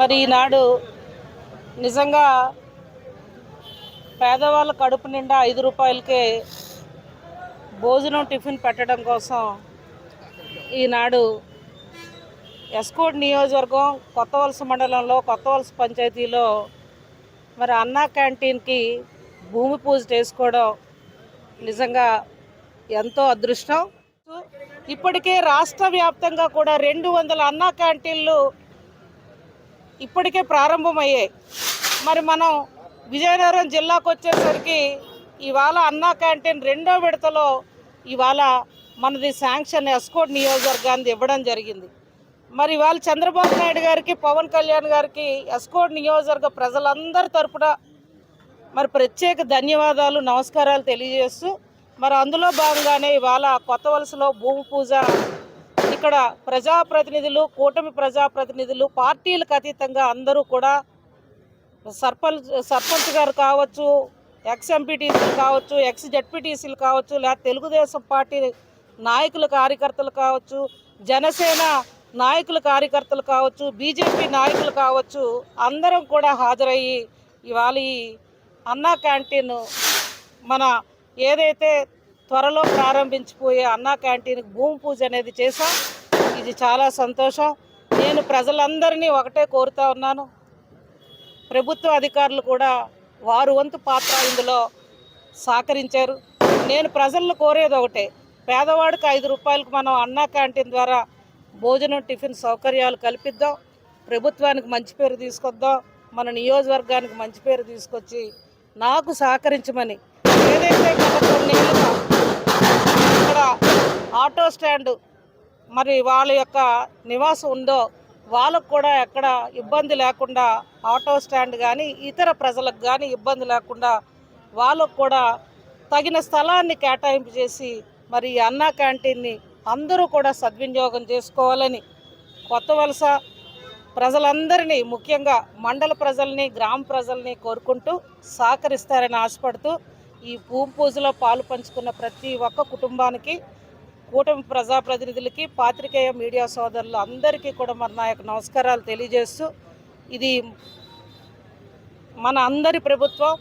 మరి ఈనాడు నిజంగా పేదవాళ్ళ కడుపు నిండా ఐదు రూపాయలకే భోజనం టిఫిన్ పెట్టడం కోసం ఈనాడు ఎస్కోట్ నియోజకవర్గం కొత్త వలస మండలంలో కొత్త వలస పంచాయతీలో మరి అన్నా క్యాంటీన్కి భూమి పూజ చేసుకోవడం నిజంగా ఎంతో అదృష్టం. ఇప్పటికే రాష్ట్ర వ్యాప్తంగా కూడా రెండు వందల అన్నా క్యాంటీన్లు ఇప్పటికే ప్రారంభమయ్యాయి. మరి మనం విజయనగరం జిల్లాకు వచ్చేసరికి ఇవాళ అన్నా క్యాంటీన్ రెండో విడతలో ఇవాళ మనది శాంక్షన్ ఎస్కోట్ నియోజకవర్గాన్ని ఇవ్వడం జరిగింది. మరి ఇవాళ చంద్రబాబు నాయుడు గారికి పవన్ కళ్యాణ్ గారికి ఎస్కోట్ నియోజకవర్గ ప్రజలందరి తరపున మరి ప్రత్యేక ధన్యవాదాలు నమస్కారాలు తెలియజేస్తూ మరి అందులో భాగంగానే ఇవాళ కొత్త వలసలో భూమి పూజ ఇక్కడ ప్రజాప్రతినిధులు కూటమి ప్రజాప్రతినిధులు పార్టీలకు అతీతంగా అందరూ కూడా సర్పంచ్ సర్పంచ్ గారు కావచ్చు ఎక్స్ ఎంపీటీసీలు కావచ్చు ఎక్స్ జడ్పీటీసీలు కావచ్చు లేదా తెలుగుదేశం పార్టీ నాయకులు కార్యకర్తలు కావచ్చు జనసేన నాయకులు కార్యకర్తలు కావచ్చు బీజేపీ నాయకులు కావచ్చు అందరం కూడా హాజరయ్యి ఇవాళ ఈ అన్నా క్యాంటీన్ మన ఏదైతే త్వరలో ప్రారంభించిపోయే అన్నా క్యాంటీన్కి భూమి పూజ అనేది చేశాం. ఇది చాలా సంతోషం. నేను ప్రజలందరినీ ఒకటే కోరుతా ఉన్నాను. ప్రభుత్వ అధికారులు కూడా వారు వంతు పాత్ర ఇందులో సహకరించారు. నేను ప్రజలను కోరేది ఒకటే పేదవాడికి ఐదు రూపాయలకు మనం అన్నా క్యాంటీన్ ద్వారా భోజనం టిఫిన్ సౌకర్యాలు కల్పిద్దాం. ప్రభుత్వానికి మంచి పేరు తీసుకొద్దాం. మన నియోజకవర్గానికి మంచి పేరు తీసుకొచ్చి నాకు సహకరించమని. ఏదైతే గత కొన్నేళ్ళుగా ఇక్కడ ఆటో స్టాండ్ మరి వాళ్ళ యొక్క నివాసం ఉందో వాళ్ళకు కూడా ఎక్కడ ఇబ్బంది లేకుండా ఆటో స్టాండ్ కానీ ఇతర ప్రజలకు కానీ ఇబ్బంది లేకుండా వాళ్ళకు కూడా తగిన స్థలాన్ని కేటాయింపు చేసి మరి ఈ అన్నా క్యాంటీన్ని అందరూ కూడా సద్వినియోగం చేసుకోవాలని కొత్త వలస ప్రజలందరినీ ముఖ్యంగా మండల ప్రజల్ని గ్రామ ప్రజల్ని కోరుకుంటూ సహకరిస్తారని ఆశపడుతూ ఈ భూమి పూజలో పాలు పంచుకున్న ప్రతి ఒక్క కుటుంబానికి కూటమి ప్రజాప్రతినిధులకి పాత్రికేయ మీడియా సోదరులు అందరికీ కూడా మరి నా యొక్క నమస్కారాలు తెలియజేస్తూ ఇది మన అందరి ప్రభుత్వం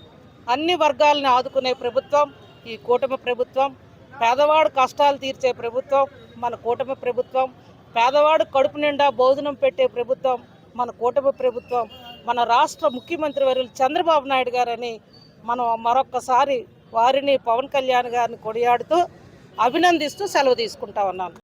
అన్ని వర్గాలని ఆదుకునే ప్రభుత్వం ఈ కూటమి ప్రభుత్వం పేదవాడు కష్టాలు తీర్చే ప్రభుత్వం మన కూటమి ప్రభుత్వం పేదవాడు కడుపు నిండా భోజనం పెట్టే ప్రభుత్వం మన కూటమి ప్రభుత్వం మన రాష్ట్ర ముఖ్యమంత్రి వర్యులు చంద్రబాబు నాయుడు గారని మనం మరొక్కసారి వారిని పవన్ కళ్యాణ్ గారిని కొనియాడుతూ అభినందిస్తూ సెలవు తీసుకుంటా ఉన్నాను.